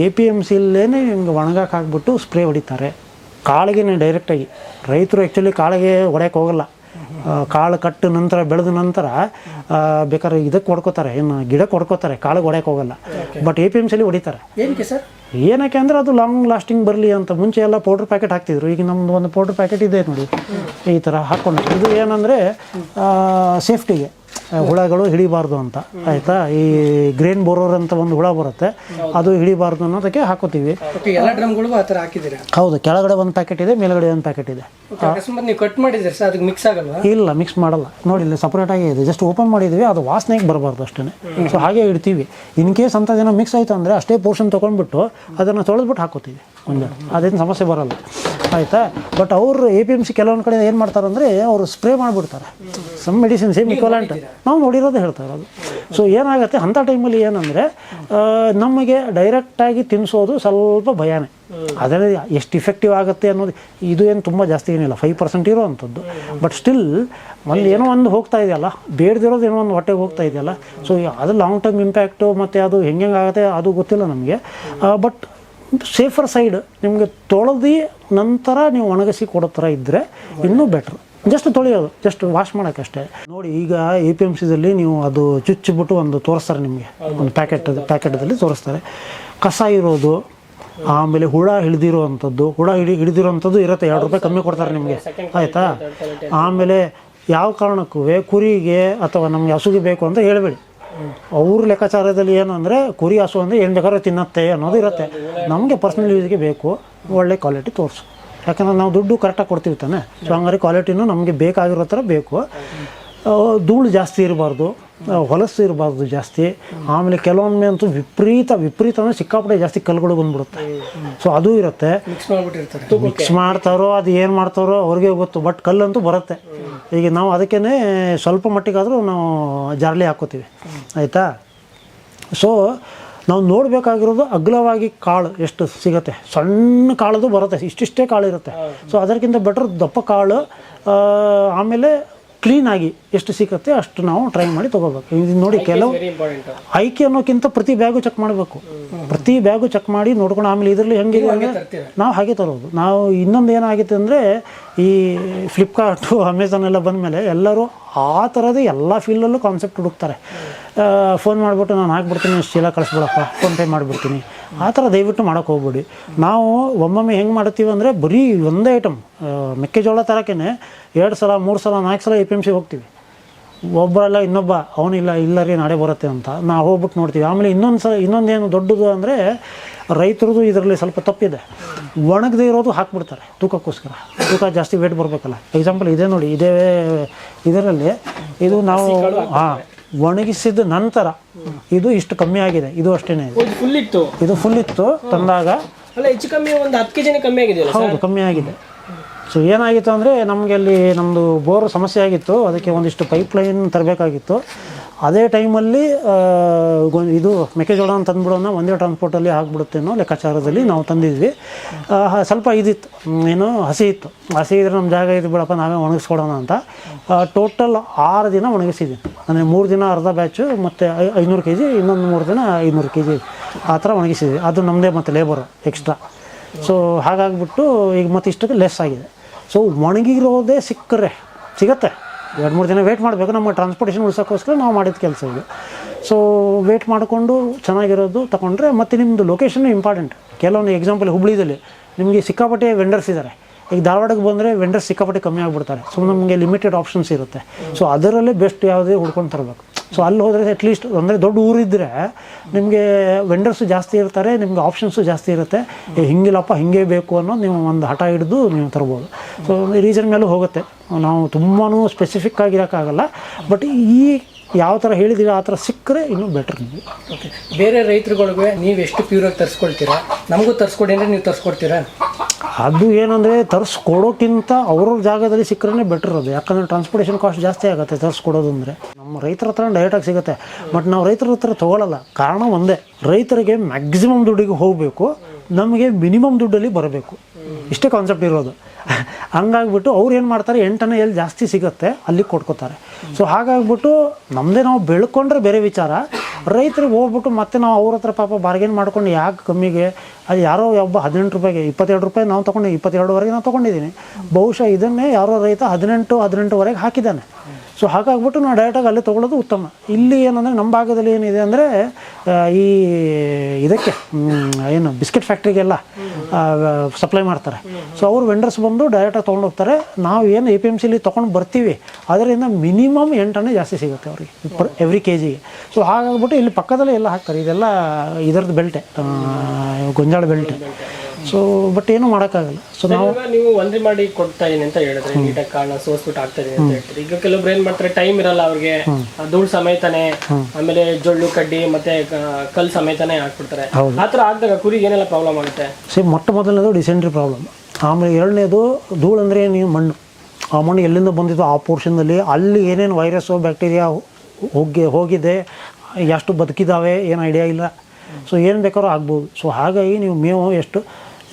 A P M ಸಿಲ್ಲೇ ಹಿಂಗೆ ಒಣಗಕ್ಕೆ ಹಾಕ್ಬಿಟ್ಟು spray ಹೊಡಿತಾರೆ. ಕಾಳಿಗೆ ಡೈರೆಕ್ಟಾಗಿ ರೈತರು ಆ್ಯಕ್ಚುಲಿ ಕಾಳಿಗೆ ಹೊಡೆಯಕ್ಕೆ ಹೋಗಲ್ಲ. ಕಾಳು ಕಟ್ಟು ನಂತರ ಬೆಳೆದ ನಂತರ ಬೇಕಾದ್ರೆ ಇದಕ್ಕೆ ಹೊಡ್ಕೋತಾರೆ. ಏನು ಗಿಡಕ್ಕೆ ಹೊಡ್ಕೋತಾರೆ. ಕಾಳಿಗೆ ಹೊಡೆಯಕ್ಕೆ ಹೋಗಲ್ಲ. ಬಟ್ ಎ ಪಿ ಎಂ ಸಿಲಿ ಹೊಡಿತಾರೆ. ಏನಕ್ಕೆ ಸರ್? ಏನಕ್ಕೆ ಅಂದರೆ ಅದು ಲಾಂಗ್ ಲಾಸ್ಟಿಂಗ್ ಬರಲಿ ಅಂತ. ಮುಂಚೆ ಎಲ್ಲ ಪೌಡ್ರ್ ಪ್ಯಾಕೆಟ್ ಹಾಕ್ತಿದ್ರು. ಈಗ ನಮ್ಮದು ಒಂದು ಪೌಡ್ರ್ ಪ್ಯಾಕೆಟ್ ಇದೆ ನೋಡಿ. ಈ ಥರ ಹಾಕ್ಕೊಂಡು. ಇದು ಏನಂದರೆ ಸೇಫ್ಟಿಗೆ ಹುಳಗಳು ಹಿಡಿಬಾರ್ದು ಅಂತ. ಆಯಿತಾ? ಈ ಗ್ರೇನ್ ಬೋರೋರ್ ಅಂತ ಒಂದು ಹುಳ ಬರುತ್ತೆ. ಅದು ಹಿಡಿಬಾರ್ದು ಅನ್ನೋದಕ್ಕೆ ಹಾಕೋತೀವಿ. ಓಕೆ ಎಲ್ಲ ಡ್ರಮ್ಗಳಿಗೂ ಆ ಥರ ಹಾಕಿದ್ದೀರಾ? ಹೌದು ಕೆಳಗಡೆ ಒಂದು ಪ್ಯಾಕೆಟ್ ಇದೆ ಮೇಲ್ಗಡೆ ಒಂದು ಪ್ಯಾಕೆಟ್ ಇದೆ. ಓಕೆ ಅಕಸ್ಮಾತ್ ನೀವು ಕಟ್ ಮಾಡಿದ್ರೆ ಸರ್? ಅದಕ್ಕೆ ಮಿಕ್ಸ್ ಇಲ್ಲ ಮಿಕ್ಸ್ ಮಾಡಲ್ಲ. ನೋಡಿ ಇಲ್ಲಿ ಸಪ್ರೇಟಾಗಿ ಇದೆ. ಜಸ್ಟ್ ಓಪನ್ ಮಾಡಿದೀವಿ ಅದು ವಾಸನೆಗೆ ಬರಬಾರ್ದು ಅಷ್ಟೇ ಸೊ ಹಾಗೆ ಇಡ್ತೀವಿ. ಇನ್ ಕೇಸ್ ಅಂಥದ್ದೇನೋ ಮಿಕ್ಸ್ ಆಯ್ತು ಅಂದ್ರೆ ಅಷ್ಟೇ ಪೋರ್ಷನ್ ತಗೊಂಡ್ಬಿಟ್ಟು ಅದನ್ನು ತೊಳೆದ್ಬಿಟ್ಟು ಹಾಕೋತೀವಿ. ಒಂದು. ಅದೇನು ಸಮಸ್ಯೆ ಬರಲ್ಲ. ಆಯಿತಾ? ಬಟ್ ಅವರು ಎ ಪಿ ಎಂ ಸಿ ಕೆಲವೊಂದು ಕಡೆ ಏನು ಮಾಡ್ತಾರೆ ಅಂದರೆ ಅವರು ಸ್ಪ್ರೇ ಮಾಡಿಬಿಡ್ತಾರೆ. ಸಮ್ ಮೆಡಿಸಿನ್ ಸೇಮ್ ಇಕ್ವಲೆಂಟ್ ನಾವು ನೋಡಿರೋದು ಹೇಳ್ತಾ ಇರೋದು. ಸೊ ಏನಾಗುತ್ತೆ? ಅಂಥ ಟೈಮಲ್ಲಿ ಏನಂದರೆ ನಮಗೆ ಡೈರೆಕ್ಟಾಗಿ ತಿನ್ನಿಸೋದು ಸ್ವಲ್ಪ ಭಯನೇ. ಅದರಲ್ಲಿ ಎಷ್ಟು ಇಫೆಕ್ಟಿವ್ ಆಗುತ್ತೆ ಅನ್ನೋದು ಇದು ಏನು ತುಂಬ ಜಾಸ್ತಿ ಏನಿಲ್ಲ. ಫೈವ್ ಪರ್ಸೆಂಟ್ ಇರೋವಂಥದ್ದು ಬಟ್ ಸ್ಟಿಲ್ ಒಂದು ಏನೋ ಒಂದು ಹೋಗ್ತಾ ಇದೆಯಲ್ಲ. ಬೇಡದಿರೋದು ಏನೋ ಒಂದು ಹೊಟ್ಟೆಗೆ ಹೋಗ್ತಾ ಇದೆಯಲ್ಲ. ಸೊ ಅದು ಲಾಂಗ್ ಟರ್ಮ್ ಇಂಪ್ಯಾಕ್ಟು ಮತ್ತು ಅದು ಹೆಂಗೆ ಆಗುತ್ತೆ ಅದು ಗೊತ್ತಿಲ್ಲ ನಮಗೆ. ಬಟ್ ಸೇಫರ್ ಸೈಡ್ ನಿಮಗೆ ತೊಳೆದು ನಂತರ ನೀವು ಒಣಗಿಸಿ ಕೊಡೋ ಥರ ಇದ್ದರೆ ಇನ್ನೂ ಬೆಟ್ರ್ ಜಸ್ಟ್ ತೊಳೆಯೋದು ಜಸ್ಟ್ ವಾಶ್ ಮಾಡೋಕ್ಕಷ್ಟೇ ನೋಡಿ, ಈಗ ಎ ಪಿ ಎಂ ಸಿದಲ್ಲಿ ನೀವು ಅದು ಚುಚ್ಚಿಬಿಟ್ಟು ಒಂದು ತೋರಿಸ್ತಾರೆ ನಿಮಗೆ. ಒಂದು ಪ್ಯಾಕೆಟ್ ಪ್ಯಾಕೆಟದಲ್ಲಿ ತೋರಿಸ್ತಾರೆ. ಕಸ ಇರೋದು, ಆಮೇಲೆ ಹುಳ ಹಿಡಿದಿರೋ ಅಂಥದ್ದು ಹುಳ ಹಿಡಿ ಹಿಡಿದಿರೋಂಥದ್ದು ಇರುತ್ತೆ. ಎರಡು ರೂಪಾಯಿ ಕಮ್ಮಿ ಕೊಡ್ತಾರೆ ನಿಮಗೆ. ಆಯಿತಾ? ಆಮೇಲೆ ಯಾವ ಕಾರಣಕ್ಕೂ ಕುರಿಗೆ ಅಥವಾ ನಮಗೆ ಹಸುಗೆ ಬೇಕು ಅಂತ ಹೇಳಬೇಡಿ. ಅವ್ರ ಲೆಕ್ಕಾಚಾರದಲ್ಲಿ ಏನು ಅಂದರೆ ಕುರಿ ಹಸು ಅಂದರೆ ಏನು ಬೇಕಾದ್ರೂ ತಿನ್ನತ್ತೆ ಅನ್ನೋದು ಇರುತ್ತೆ. ನಮಗೆ ಪರ್ಸ್ನಲ್ ಯೂಸ್ಗೆ ಬೇಕು. ಒಳ್ಳೆ ಕ್ವಾಲಿಟಿ ತೋರಿಸು. ಯಾಕಂದ್ರೆ ನಾವು ದುಡ್ಡು ಕರೆಕ್ಟಾಗಿ ಕೊಡ್ತೀವಿ ತಾನೆ. ಸೊ ಹಂಗಾರೆ ಕ್ವಾಲಿಟಿನೂ ನಮಗೆ ಬೇಕಾಗಿರೋ ಥರ ಬೇಕು. ಧೂಳು ಜಾಸ್ತಿ ಇರಬಾರ್ದು. ಹೊಲಸು ಇರಬಾರ್ದು ಜಾಸ್ತಿ. ಆಮೇಲೆ ಕೆಲವೊಮ್ಮೆ ಅಂತೂ ವಿಪರೀತ ವಿಪರೀತ ಅಂದರೆ ಸಿಕ್ಕಾಪಟ್ಟೆ ಜಾಸ್ತಿ ಕಲ್ಲುಗಳು ಬಂದ್ಬಿಡುತ್ತೆ. ಸೊ ಅದು ಇರುತ್ತೆ. ಮಿಕ್ಸ್ ಮಾಡ್ತಾರೋ ಅದು ಏನು ಮಾಡ್ತಾರೋ ಅವ್ರಿಗೆ ಗೊತ್ತು. ಬಟ್ ಕಲ್ಲಂತೂ ಬರುತ್ತೆ. ಈಗ ನಾವು ಅದಕ್ಕೇ ಸ್ವಲ್ಪ ಮಟ್ಟಿಗಾದರೂ ನಾವು ಜಾರಲಿ ಹಾಕೋತೀವಿ. ಆಯಿತಾ? ಸೊ ನಾವು ನೋಡಬೇಕಾಗಿರೋದು ಅಗ್ಲವಾಗಿ ಕಾಳು ಎಷ್ಟು ಸಿಗುತ್ತೆ. ಸಣ್ಣ ಕಾಳದು ಬರುತ್ತೆ, ಇಷ್ಟಿಷ್ಟೇ ಕಾಳು ಇರುತ್ತೆ. ಸೊ ಅದಕ್ಕಿಂತ ಬೆಟ್ರ್ ದಪ್ಪ ಕಾಳು ಆಮೇಲೆ ಕ್ಲೀನಾಗಿ ಎಷ್ಟು ಸಿಗುತ್ತೆ ಅಷ್ಟು ನಾವು ಟ್ರೈ ಮಾಡಿ ತೊಗೋಬೇಕು. ಇದು ನೋಡಿ ಕೆಲವು ಆಯ್ಕೆ ಅನ್ನೋಕ್ಕಿಂತ ಪ್ರತಿ ಬ್ಯಾಗು ಚೆಕ್ ಮಾಡಬೇಕು. ಪ್ರತಿ ಬ್ಯಾಗು ಚೆಕ್ ಮಾಡಿ ನೋಡ್ಕೊಂಡು ಆಮೇಲೆ ಇದರಲ್ಲಿ ಹೆಂಗೆ ಅಂದರೆ ನಾವು ಹಾಗೆ ತರೋದು. ನಾವು ಇನ್ನೊಂದು ಏನಾಗಿತ್ತು ಅಂದರೆ ಈ ಫ್ಲಿಪ್ಕಾರ್ಟು ಅಮೆಝಾನ್ ಎಲ್ಲ ಬಂದಮೇಲೆ ಎಲ್ಲರೂ ಆ ಥರದ ಎಲ್ಲ ಫೀಲ್ಡಲ್ಲೂ ಕಾನ್ಸೆಪ್ಟ್ ಹುಡುಕ್ತಾರೆ. ಫೋನ್ ಮಾಡಿಬಿಟ್ಟು ನಾನು ಹಾಕ್ಬಿಡ್ತೀನಿ ಚೀಲ ಕಳಿಸ್ಬಿಡಪ್ಪ ಫೋನ್ಪೇ ಮಾಡಿಬಿಡ್ತೀನಿ. ಆ ಥರ ದಯವಿಟ್ಟು ಮಾಡೋಕೆ ಹೋಗ್ಬೇಡಿ. ನಾವು ಒಮ್ಮೊಮ್ಮೆ ಹೆಂಗೆ ಮಾಡ್ತೀವಿ ಅಂದರೆ ಬರೀ ಒಂದೇ ಐಟಮ್ ಮೆಕ್ಕೆಜೋಳ ತರಕ್ಕೇ ಎರಡು ಸಲ ಮೂರು ಸಲ ನಾಲ್ಕು ಸಲ ಎ ಪಿ ಎಂ ಸಿ ಹೋಗ್ತೀವಿ. ಒಬ್ಬರಲ್ಲ ಇನ್ನೊಬ್ಬ ಅವನಿಲ್ಲ ಇಲ್ಲ ರೀ ನಾಳೆ ಬರುತ್ತೆ ಅಂತ. ನಾವು ಹೋಗ್ಬಿಟ್ಟು ನೋಡ್ತೀವಿ. ಆಮೇಲೆ ಇನ್ನೊಂದು ಸಲ ಇನ್ನೊಂದೇನು ದೊಡ್ಡದು ಅಂದರೆ ರೈತರದು ಇದರಲ್ಲಿ ಸ್ವಲ್ಪ ತಪ್ಪಿದೆ. ಒಣಗದೇ ಇರೋದು ಹಾಕ್ಬಿಡ್ತಾರೆ ತೂಕಕ್ಕೋಸ್ಕರ. ತೂಕ ಜಾಸ್ತಿ ವೇಟ್ ಬರಬೇಕಲ್ಲ. ಎಕ್ಸಾಂಪಲ್ ಇದೆ ನೋಡಿ ಇದೇ ಇದರಲ್ಲಿ ಇದು ನಾವು ಹಾಂ. ಒಣಗಿಸಿದ ನಂತರ ಇದು ಇಷ್ಟು ಕಮ್ಮಿ ಆಗಿದೆ. ಇದು ಅಷ್ಟೇನೆ ಇದೆ. ಫುಲ್ ಇತ್ತು. ಇದು ಫುಲ್ ಇತ್ತು ತಂದಾಗ ಅಲ್ಲ ಹೆಚ್ಚು ಕಮ್ಮಿ ಒಂದು ಹತ್ತು ಕೆ ಜಿನ ಕಮ್ಮಿ ಆಗಿದೆಯಲ್ಲ ಹೌದು ಕಮ್ಮಿ ಆಗಿದೆ. ಸೊ ಏನಾಗಿತ್ತು ಅಂದರೆ ನಮಗೆ ಅಲ್ಲಿ ನಮ್ಮದು ಬೋರ್ ಸಮಸ್ಯೆ ಆಗಿತ್ತು. ಅದಕ್ಕೆ ಒಂದಿಷ್ಟು ಪೈಪ್ ಲೈನ್ ತರಬೇಕಾಗಿತ್ತು. ಅದೇ ಟೈಮಲ್ಲಿ ಇದು ಮೆಕ್ಕೆಜೋಳ ತಂದುಬಿಡೋಣ ಒಂದೇ ಟ್ರಾನ್ಸ್ಪೋರ್ಟಲ್ಲಿ ಆಗಿಬಿಡುತ್ತೆ ಅನ್ನೋ ಲೆಕ್ಕಾಚಾರದಲ್ಲಿ ನಾವು ತಂದಿದ್ವಿ. ಸ್ವಲ್ಪ ಇದಿತ್ತು. ಏನು ಹಸಿ ಇತ್ತು. ಹಸಿ ಇದ್ರೆ ನಮ್ಮ ಜಾಗ ಇದು ಬಿಡಪ್ಪ, ನಾವೇ ಒಣಗಿಸ್ಕೊಡೋಣ ಅಂತ. ಟೋಟಲ್ ಆರು ದಿನ ಒಣಗಿಸಿದ್ವಿ. ಅಂದರೆ ಮೂರು ದಿನ ಅರ್ಧ ಬ್ಯಾಚು ಮತ್ತು ಐನೂರು ಕೆ ಜಿ ಇನ್ನೊಂದು ಮೂರು ದಿನ ಐನೂರು ಕೆ ಜಿ ಆ ಥರ ಒಣಗಿಸಿದ್ವಿ. ಅದು ನಮ್ಮದೇ ಮತ್ತು ಲೇಬರು ಎಕ್ಸ್ಟ್ರಾ ಸೊ ಹಾಗಾಗ್ಬಿಟ್ಟು ಈಗ ಮತ್ತಿಷ್ಟಕ್ಕೆ ಲೆಸ್ ಆಗಿದೆ. ಸೊ ಒಣಗಿರೋದೇ ಸಿಕ್ಕರೆ, ಸಿಗತ್ತೆ. ಎರಡು ಮೂರು ದಿನ ವೇಟ್ ಮಾಡಬೇಕು. ನಮ್ಮ ಟ್ರಾನ್ಸ್ಪೋರ್ಟೇಷನ್ ಉಳಿಸೋಕ್ಕೋಸ್ಕರ ನಾವು ಮಾಡಿದ ಕೆಲಸ ಇದು. ಸೊ ವೇಟ್ ಮಾಡಿಕೊಂಡು ಚೆನ್ನಾಗಿರೋದು ತಗೊಂಡ್ರೆ ಮತ್ತು ನಿಮ್ಮದು ಲೊಕೇಶನ್ ಇಂಪಾರ್ಟೆಂಟ್ ಕೆಲವೊಂದು ಎಕ್ಸಾಂಪಲ್ ಹುಬ್ಳಿದಲ್ಲಿ ನಿಮಗೆ ಸಿಕ್ಕಾಪಟ್ಟೆ ವೆಂಡರ್ಸ್ ಇದ್ದಾರೆ ಈಗ ಧಾರವಾಡಕ್ಕೆ ಬಂದರೆ ವೆಂಡರ್ಸ್ ಸಿಕ್ಕಾಪಟ್ಟೆ ಕಮ್ಮಿ ಆಗಿಬಿಡ್ತಾರೆ. ಸೊ ನಮಗೆ ಲಿಮಿಟೆಡ್ ಆಪ್ಷನ್ಸ್ ಇರುತ್ತೆ. ಸೊ ಅದರಲ್ಲೇ ಬೆಸ್ಟ್ ಯಾವುದೇ ಹುಡ್ಕೊಂಡು ತರಬೇಕು. ಸೊ ಅಲ್ಲಿ ಹೋದರೆ ಅಟ್ಲೀಸ್ಟ್ ಅಂದರೆ ದೊಡ್ಡ ಊರಿದ್ದರೆ ನಿಮಗೆ ವೆಂಡರ್ಸು ಜಾಸ್ತಿ ಇರ್ತಾರೆ, ನಿಮಗೆ ಆಪ್ಷನ್ಸು ಜಾಸ್ತಿ ಇರುತ್ತೆ. ಹಿಂಗಿಲ್ಲಪ್ಪ, ಹಿಂಗೆ ಬೇಕು ಅನ್ನೋದು ನೀವು ಒಂದು ಹಠ ಹಿಡಿದು ನೀವು ತರ್ಬೋದು. ಸೊ ರೀಸನ್ ಮೇಲೂ ಹೋಗುತ್ತೆ. ನಾವು ತುಂಬಾ ಸ್ಪೆಸಿಫಿಕ್ ಆಗಿರೋಕ್ಕಾಗಲ್ಲ. ಬಟ್ ಈ ಯಾವ ಥರ ಹೇಳಿದ್ದೀವಿ ಆ ಥರ ಸಿಕ್ಕರೆ ಇನ್ನೂ ಬೆಟ್ರ್ ನಿಮಗೆ ಓಕೆ ಬೇರೆ ರೈತರುಗಳಿಗೆ ನೀವು ಎಷ್ಟು ಪ್ಯೂರಾಗಿ ತರಿಸ್ಕೊಳ್ತೀರಾ? ನಮಗೂ ತರಿಸ್ಕೊಡಿ ಅಂದರೆ ನೀವು ತರಿಸ್ಕೊಡ್ತೀರಾ? ಅದು ಏನಂದರೆ ತರಿಸ್ಕೊಡೋಕ್ಕಿಂತ ಅವ್ರವ್ರ ಜಾಗದಲ್ಲಿ ಸಿಕ್ಕರೆ ಬೆಟರ್ ಅದು. ಯಾಕಂದರೆ ಟ್ರಾನ್ಸ್ಪೋರ್ಟೇಷನ್ ಕಾಸ್ಟ್ ಜಾಸ್ತಿ ಆಗುತ್ತೆ ತರಿಸ್ಕೊಡೋದು ಅಂದರೆ ನಮ್ಮ ರೈತರ ಹತ್ರ ಡೈರೆಕ್ಟಾಗಿ ಸಿಗುತ್ತೆ. ಬಟ್ ನಾವು ರೈತರ ಹತ್ರ ತೊಗೊಳಲ್ಲ. ಕಾರಣ ಒಂದೇ, ರೈತರಿಗೆ ಮ್ಯಾಕ್ಸಿಮಮ್ ದುಡ್ಡಿಗೆ ಹೋಗಬೇಕು, ನಮಗೆ ಮಿನಿಮಮ್ ದುಡ್ಡಲ್ಲಿ ಬರಬೇಕು. ಇಷ್ಟೇ ಕಾನ್ಸೆಪ್ಟ್ ಇರೋದು. ಹಂಗಾಗ್ಬಿಟ್ಟು ಅವ್ರು ಏನು ಮಾಡ್ತಾರೆ, ಎಂಟನೇ ಎಲ್ಲಿ ಜಾಸ್ತಿ ಸಿಗುತ್ತೆ ಅಲ್ಲಿಗೆ ಕೊಟ್ಕೋತಾರೆ. ಸೊ ಹಾಗಾಗ್ಬಿಟ್ಟು ನಮ್ಮದೇ ನಾವು ಬೆಳ್ಕೊಂಡ್ರೆ ಬೇರೆ ವಿಚಾರ. ರೈತರಿಗೆ ಹೋಗ್ಬಿಟ್ಟು ಮತ್ತೆ ನಾವು ಅವ್ರ ಹತ್ರ ಪಾಪ ಬಾರ್ಗೇನ್ ಮಾಡ್ಕೊಂಡು ಯಾಕೆ ಕಮ್ಮಿಗೆ ಅದು ಯಾರೋ ಒಬ್ಬ ಹದಿನೆಂಟು ರೂಪಾಯಿಗೆ ಇಪ್ಪತ್ತೆರಡು ರೂಪಾಯಿ ನಾವು ತೊಗೊಂಡಿದ್ದೀವಿ ಇಪ್ಪತ್ತೆರಡುವರೆಗೆ ನಾವು ತೊಗೊಂಡಿದ್ದೀನಿ. ಬಹುಶಃ ಇದನ್ನೇ ಯಾರೋ ರೈತ ಹದಿನೆಂಟು ಹದಿನೆಂಟುವರೆಗೆ ಹಾಕಿದ್ದಾನೆ. ಸೊ ಹಾಗಾಗ್ಬಿಟ್ಟು ನಾವು ಡೈರೆಕ್ಟಾಗಿ ಅಲ್ಲಿ ತೊಗೊಳ್ಳೋದು ಉತ್ತಮ. ಇಲ್ಲಿ ಏನಂದರೆ ನಮ್ಮ ಭಾಗದಲ್ಲಿ ಏನಿದೆ ಅಂದರೆ ಈ ಇದಕ್ಕೆ ಏನು ಬಿಸ್ಕೆಟ್ ಫ್ಯಾಕ್ಟ್ರಿಗೆಲ್ಲ ಸಪ್ಲೈ ಮಾಡ್ತಾರೆ. ಸೊ ಅವರು ವೆಂಡರ್ಸ್ ಬಂದು ಡೈರೆಕ್ಟಾಗಿ ತೊಗೊಂಡು ಹೋಗ್ತಾರೆ. ನಾವು ಏನು ಎ ಪಿ ಎಂ ಸಿಲಿ ತೊಗೊಂಡು ಬರ್ತೀವಿ ಅದರಿಂದ ಮಿನಿಮಮ್ ಎಂಟನೇ ಜಾಸ್ತಿ ಸಿಗುತ್ತೆ ಅವ್ರಿಗೆ ಪರ್ ಎವ್ರಿ ಕೆ ಜಿಗೆ ಸೊ ಹಾಗಾಗ್ಬಿಟ್ಟು ಇಲ್ಲಿ ಪಕ್ಕದಲ್ಲೇ ಎಲ್ಲ ಹಾಕ್ತಾರೆ. ಇದೆಲ್ಲ ಇದರದ್ದು ಬೆಲ್ಟೆ ಆ, ಗೊಂಜಾಳ ಬೆಲ್ಟ್ ಸೊ ಬಟ್ ಏನು ಮಾಡೋಕ್ಕಾಗಲ್ಲ. ಸೊ ನಾವು ನೀವು ಒಂದ್ರಿ ಮಾಡಿ ಕೊಡ್ತಾ ಇದೀನಿ ಅಂತ ಹೇಳಿದ್ರೆ ನೀಟಾಗಿ ಕಾರಣ ಸೋಸ್ಬಿಟ್ಟು ಆಗ್ತಾ ಇದೀನಿ ಅಂತ ಹೇಳ್ತಾರೆ. ಈಗ ಕೆಲವೊಬ್ರು ಏನ್ ಮಾಡ್ತಾರೆ ಟೈಮ್ ಇರಲ್ಲ ಅವ್ರಿಗೆ. ಆ ಧೂಳ್ ಸಮೇತನೆ ಆಮೇಲೆ ಜೊಳ್ಳು ಕಡ್ಡಿ ಮತ್ತೆ ಕಲ್ಲು ಕಲ್ ಸಮೇತನೆ ಹಾಕ್ಬಿಡ್ತಾರೆ. ಆತರ ಆಗ್ದಾಗ ಕುರಿಗೆ ಏನೆಲ್ಲ ಪ್ರಾಬ್ಲಮ್ ಆಗುತ್ತೆ? ಸೊ ಮೊಟ್ಟ ಮೊದಲನೇದು ಡಿಸೆಂಟ್ರಿ ಪ್ರಾಬ್ಲಮ್ ಆಮೇಲೆ ಎರಡನೇದು ಧೂಳು ಅಂದರೆ ನೀವು ಮಣ್ಣು. ಆ ಮಣ್ಣು ಎಲ್ಲಿಂದ ಬಂದಿದ್ದು ಆ ಪೋರ್ಷನ್ದಲ್ಲಿ ಅಲ್ಲಿ. ಏನೇನು ವೈರಸ್ಸು ಬ್ಯಾಕ್ಟೀರಿಯಾ ಹೋಗಿ ಹೋಗಿದೆ ಎಷ್ಟು ಬದುಕಿದ್ದಾವೆ ಏನು ಐಡಿಯಾ ಇಲ್ಲ. ಸೊ ಏನು ಬೇಕಾದ್ರೂ ಆಗ್ಬೋದು. ಸೊ ಹಾಗಾಗಿ ನೀವು ಮೇವು ಎಷ್ಟು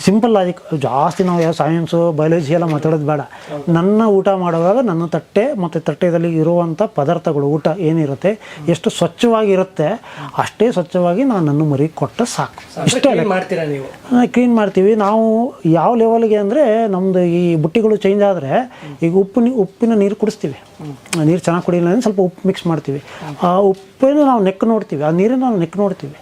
ಸಿಂಪಲ್ ಲಾಜಿಕ್ ಜಾಸ್ತಿ ನಾವು ಯಾವ ಸೈನ್ಸು ಬಯಾಲಜಿ ಎಲ್ಲ ಮಾತಾಡೋದು ಬೇಡ. ನನ್ನ ಊಟ ಮಾಡುವಾಗ ನನ್ನ ತಟ್ಟೆ ಮತ್ತು ತಟ್ಟೆದಲ್ಲಿ ಇರುವಂಥ ಪದಾರ್ಥಗಳು ಊಟ ಏನಿರುತ್ತೆ ಎಷ್ಟು ಸ್ವಚ್ಛವಾಗಿರುತ್ತೆ ಅಷ್ಟೇ ಸ್ವಚ್ಛವಾಗಿ ನಾನು ನನ್ನ ಮರಿ ಕೊಟ್ಟ ಸಾಕು. ಇಷ್ಟೇ ಮಾಡ್ತೀರಾ ನೀವು? ಕ್ಲೀನ್ ಮಾಡ್ತೀವಿ. ನಾವು ಯಾವ ಲೆವೆಲ್ಗೆ ಅಂದರೆ ನಮ್ಮದು ಈ ಬುಟ್ಟಿಗಳು ಚೇಂಜ್ ಆದರೆ ಈಗ ಉಪ್ಪು ಉಪ್ಪಿನ ನೀರು ಕುಡಿಸ್ತೀವಿ. ನೀರು ಚೆನ್ನಾಗಿ ಕುಡಿಯಿಲ್ಲ ಅಂದರೆ ಸ್ವಲ್ಪ ಉಪ್ಪು ಮಿಕ್ಸ್ ಮಾಡ್ತೀವಿ. ಆ ಉಪ್ಪೇನು ನಾವು ನೆಕ್ ನೋಡ್ತೀವಿ ಆ ನೀರನ್ನು ನಾವು ನೆಕ್ ನೋಡ್ತೀವಿ.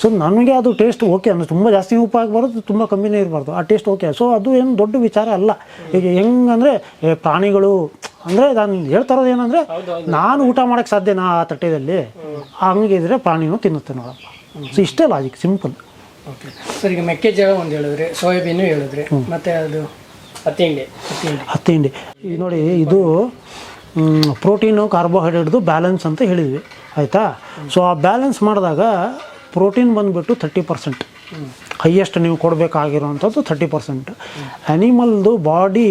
ಸೊ ನನಗೆ ಅದು ಟೇಸ್ಟ್ ಓಕೆ ಅಂದರೆ ತುಂಬ ಜಾಸ್ತಿ ಉಪ್ಪು ಆಗಬಾರ್ದು ತುಂಬ ಕಮ್ಮಿನೇ ಇರಬಾರ್ದು. ಆ ಟೇಸ್ಟ್ ಓಕೆ ಸೊ ಅದು ಏನು ದೊಡ್ಡ ವಿಚಾರ ಅಲ್ಲ. ಈಗ ಹೆಂಗಂದರೆ ಪ್ರಾಣಿಗಳು ಅಂದರೆ ನಾನು ಹೇಳ್ತಾ ಇರೋದು ಏನಂದರೆ ನಾನು ಊಟ ಮಾಡೋಕ್ಕೆ ಸಾಧ್ಯನಾ ಆ ತಟ್ಟೆಯಲ್ಲಿ ಹಂಗಿದ್ರೆ ಪ್ರಾಣಿನೂ ತಿನ್ನುತ್ತೆ ನೋಡಪ್ಪ. ಸೊ ಇಷ್ಟೇ ಲಾಜಿಕ್ ಸಿಂಪಲ್ ಓಕೆ ಸರ್ ಈಗ ಮೆಕ್ಕೆಜೋಳ ಒಂದು ಹೇಳಿದ್ರೆ ಸೋಯಾಬೀನು ಹೇಳಿದ್ರೆ ಮತ್ತೆ ಅದು ಹತ್ತಿ ಹಿಂಡಿ ಹತ್ತಿ ಹಿಂಡಿ ನೋಡಿ ಇದು ಪ್ರೋಟೀನು, ಕಾರ್ಬೋಹೈಡ್ರೇಟ್ದು ಬ್ಯಾಲೆನ್ಸ್ ಅಂತ ಹೇಳಿದ್ವಿ. ಆಯಿತಾ? ಸೊ ಆ ಬ್ಯಾಲೆನ್ಸ್ ಮಾಡಿದಾಗ ಪ್ರೋಟೀನ್ ಬಂದುಬಿಟ್ಟು ಥರ್ಟಿ ಪರ್ಸೆಂಟ್ ಹೈಯೆಸ್ಟ್ ನೀವು ಕೊಡಬೇಕಾಗಿರುವಂಥದ್ದು ಥರ್ಟಿ ಪರ್ಸೆಂಟ್ ಆ್ಯನಿಮಲ್ದು ಬಾಡಿ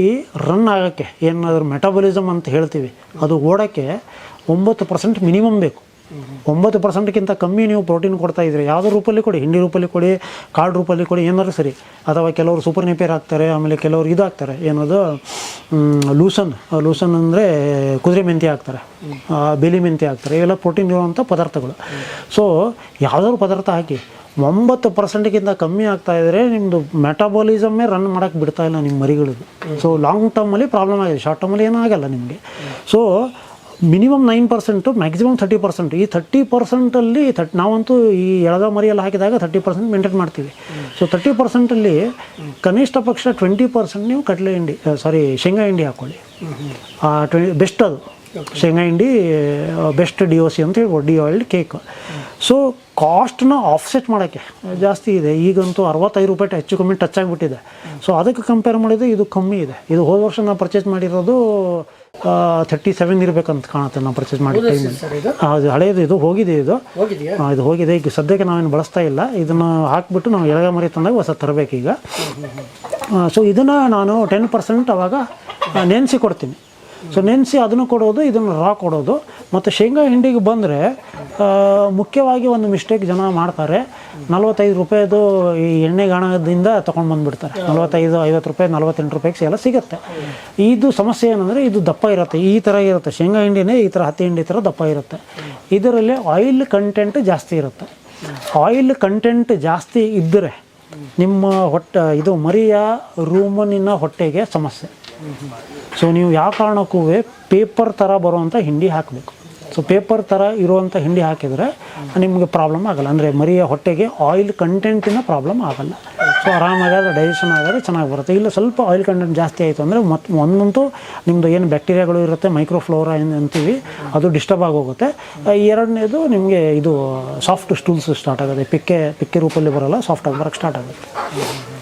ರನ್ ಆಗೋಕ್ಕೆ ಏನಾದರೂ ಮೆಟಬಲಿಸಮ್ ಅಂತ ಹೇಳ್ತೀವಿ. ಅದು ಓಡೋಕ್ಕೆ ಒಂಬತ್ತು ಪರ್ಸೆಂಟ್ ಮಿನಿಮಮ್ ಬೇಕು. ಒಂಬತ್ತು ಪರ್ಸೆಂಟ್ಗಿಂತ ಕಮ್ಮಿ ನೀವು ಪ್ರೋಟೀನ್ ಕೊಡ್ತಾ ಇದ್ರಿ ಯಾವುದೋ ರೂಪಲ್ಲಿ ಕೊಡಿ, ಹಿಂಡಿ ರೂಪಲ್ಲಿ ಕೊಡಿ ಕಾರ್ಡ್ ರೂಪಲ್ಲಿ ಕೊಡಿ, ಏನಾದ್ರು ಸರಿ. ಅಥವಾ ಕೆಲವರು ಸೂಪರ್ ನೆಪೇರ್ ಹಾಕ್ತಾರೆ ಆಮೇಲೆ ಕೆಲವರು ಇದು ಹಾಕ್ತಾರೆ ಏನದು ಲೂಸನ್. ಲೂಸನ್ ಅಂದರೆ ಕುದುರೆ ಮೆಂತಿ ಹಾಕ್ತಾರೆ ಬೇಲಿ ಮೆಂತ್ಯ ಹಾಕ್ತಾರೆ ಇವೆಲ್ಲ ಪ್ರೋಟೀನ್ ಇರುವಂಥ ಪದಾರ್ಥಗಳು. ಸೊ ಯಾವುದಾದ್ರು ಪದಾರ್ಥ ಹಾಕಿ ಒಂಬತ್ತು ಪರ್ಸೆಂಟ್ಗಿಂತ ಕಮ್ಮಿ ಆಗ್ತಾ ಇದ್ದರೆ ನಿಮ್ಮದು ಮೆಟಾಬಾಲಿಸಮ್ಮೇ ರನ್ ಮಾಡೋಕ್ಕೆ ಬಿಡ್ತಾ ಇಲ್ಲ ನಿಮ್ಮ ಮರಿಗಳಿಗೆ ಸೊ ಲಾಂಗ್ ಟರ್ಮಲ್ಲಿ ಪ್ರಾಬ್ಲಮ್ ಆಗಿದೆ. ಶಾರ್ಟ್ ಟರ್ಮಲ್ಲಿ ಏನೂ ಆಗಲ್ಲ ನಿಮಗೆ. So minimum nine percent maximum thirty percent ಈ ಥರ್ಟಿ ಪರ್ಸೆಂಟಲ್ಲಿ ತಟ್ ನಾವಂತೂ ಈ ಎಳದ ಮರಿಯಲ್ಲಿ ಹಾಕಿದಾಗ ಥರ್ಟಿ ಪರ್ಸೆಂಟ್ ಮೇಂಟೈನ್ ಮಾಡ್ತೀವಿ. ಸೊ ತರ್ಟಿ ಪರ್ಸೆಂಟಲ್ಲಿ ಕನಿಷ್ಠ ಪಕ್ಷ ಟ್ವೆಂಟಿ ಪರ್ಸೆಂಟ್ ನೀವು ಕಡಲೆ ಹಿಂಡಿ ಸಾರಿ ಶೇಂಗಾ ಹಿಂಡಿ ಹಾಕ್ಕೊಳ್ಳಿ ಟ್ವೆ ಬೆಸ್ಟ್ ಅದು. ಶೇಂಗಾ ಹಿಂಡಿ ಬೆಸ್ಟ್ ಡಿ ಒ ಸಿ ಅಂತ ಹೇಳ್ಬೋದು ಡಿ ಆಯಿಲ್ಡ್ ಕೇಕ್ ಸೊ ಕಾಸ್ಟ್ನ ಆಫ್ಸೆಟ್ ಮಾಡೋಕ್ಕೆ ಜಾಸ್ತಿ ಇದೆ. ಈಗಂತೂ ಅರವತ್ತೈದು ರೂಪಾಯಿ ಹೆಚ್ಚು ಕಮ್ಮಿ ಟಚ್ ಆಗಿಬಿಟ್ಟಿದೆ. ಸೊ ಅದಕ್ಕೆ ಕಂಪೇರ್ ಮಾಡಿದರೆ ಇದು ಕಮ್ಮಿ ಇದೆ. ಇದು ಹೋದ ವರ್ಷ ನಾವು ಪರ್ಚೇಸ್ ಮಾಡಿರೋದು ಥರ್ಟಿ ಸೆವೆನ್ ಇರಬೇಕಂತ ಕಾಣುತ್ತೆ ನಾವು ಪರ್ಚೇಸ್ ಮಾಡಿದ ಟೈಮ್ ಇದು. ಅದು ಹಳೆಯದು ಇದು ಹೋಗಿದೆ ಇದು. ಹಾಂ, ಇದು ಹೋಗಿದೆ. ಈಗ ಸದ್ಯಕ್ಕೆ ನಾವೇನು ಬಳಸ್ತಾ ಇಲ್ಲ. ಇದನ್ನು ಹಾಕ್ಬಿಟ್ಟು ನಾವು ಎಳಗ ಮರಿ ತಂದಾಗ ಹೊಸ ತರಬೇಕೀಗ. ಸೊ ಇದನ್ನು ನಾನು ಟೆನ್ ಪರ್ಸೆಂಟ್ ಅವಾಗ ನೆನೆಸಿ ಕೊಡ್ತೀನಿ. ಸೊ ನೆನೆಸಿ ಅದನ್ನು ಕೊಡೋದು, ಇದನ್ನು ರಾ ಕೊಡೋದು. ಮತ್ತು ಶೇಂಗಾ ಹಿಂಡಿಗೆ ಬಂದರೆ ಮುಖ್ಯವಾಗಿ ಒಂದು ಮಿಸ್ಟೇಕ್ ಜನ ಮಾಡ್ತಾರೆ. ನಲ್ವತ್ತೈದು ರೂಪಾಯಿದು ಈ ಎಣ್ಣೆ ಗಾಣದಿಂದ ತೊಗೊಂಡು ಬಂದುಬಿಡ್ತಾರೆ. ನಲ್ವತ್ತೈದು, ಐವತ್ತು ರೂಪಾಯಿ, ನಲ್ವತ್ತೆಂಟು ರೂಪಾಯಿಗೆ ಎಲ್ಲ ಸಿಗುತ್ತೆ. ಇದು ಸಮಸ್ಯೆ ಏನಂದರೆ, ಇದು ದಪ್ಪ ಇರುತ್ತೆ. ಈ ಥರ ಇರುತ್ತೆ. ಶೇಂಗಾ ಹಿಂಡಿನೇ ಈ ಥರ ಹತ್ತಿ ಹಿಂಡಿ ಥರ ದಪ್ಪ ಇರುತ್ತೆ. ಇದರಲ್ಲಿ ಆಯಿಲ್ ಕಂಟೆಂಟ್ ಜಾಸ್ತಿ ಇರುತ್ತೆ. ಆಯಿಲ್ ಕಂಟೆಂಟ್ ಜಾಸ್ತಿ ಇದ್ದರೆ ನಿಮ್ಮ ಹೊಟ್ಟೆ, ಇದು ಮರಿಯ ರೂಮನಿನ ಹೊಟ್ಟೆಗೆ ಸಮಸ್ಯೆ. ಸೊ ನೀವು ಯಾವ ಕಾರಣಕ್ಕೂ ಪೇಪರ್ ಥರ ಬರುವಂಥ ಹಿಂಡಿ ಹಾಕಬೇಕು. ಸೊ ಪೇಪರ್ ಥರ ಇರುವಂಥ ಹಿಂಡಿ ಹಾಕಿದರೆ ನಿಮಗೆ ಪ್ರಾಬ್ಲಮ್ ಆಗಲ್ಲ. ಅಂದರೆ ಮರಿಯ ಹೊಟ್ಟೆಗೆ ಆಯಿಲ್ ಕಂಟೆಂಟಿನ ಪ್ರಾಬ್ಲಮ್ ಆಗಲ್ಲ. ಸೊ ಆರಾಮಾಗಿ ಅದು ಡೈಜೆಷನ್ ಆದರೆ ಚೆನ್ನಾಗಿ ಬರುತ್ತೆ. ಇಲ್ಲ ಸ್ವಲ್ಪ ಆಯಿಲ್ ಕಂಟೆಂಟ್ ಜಾಸ್ತಿ ಆಯಿತು ಅಂದರೆ ಮತ್ತು ಒಂದಂತೂ ನಿಮ್ಮದು ಏನು ಬ್ಯಾಕ್ಟೀರಿಯಾಗಳು ಇರುತ್ತೆ ಮೈಕ್ರೋಫ್ಲೋರಾ ಏನು ಅಂತೀವಿ, ಅದು ಡಿಸ್ಟರ್ಬ್ ಆಗೋಗುತ್ತೆ ಎರಡನೇದು ನಿಮಗೆ ಇದು ಸಾಫ್ಟ್ ಸ್ಟೂಲ್ಸ್ ಸ್ಟಾರ್ಟ್ ಆಗುತ್ತೆ. ಪಿಕ್ಕೆ ಪಿಕ್ಕೆ ರೂಪಲ್ಲಿ ಬರೋಲ್ಲ ಸಾಫ್ಟಾಗಿ ಬರೋಕ್ಕೆ ಸ್ಟಾರ್ಟ್ ಆಗುತ್ತೆ.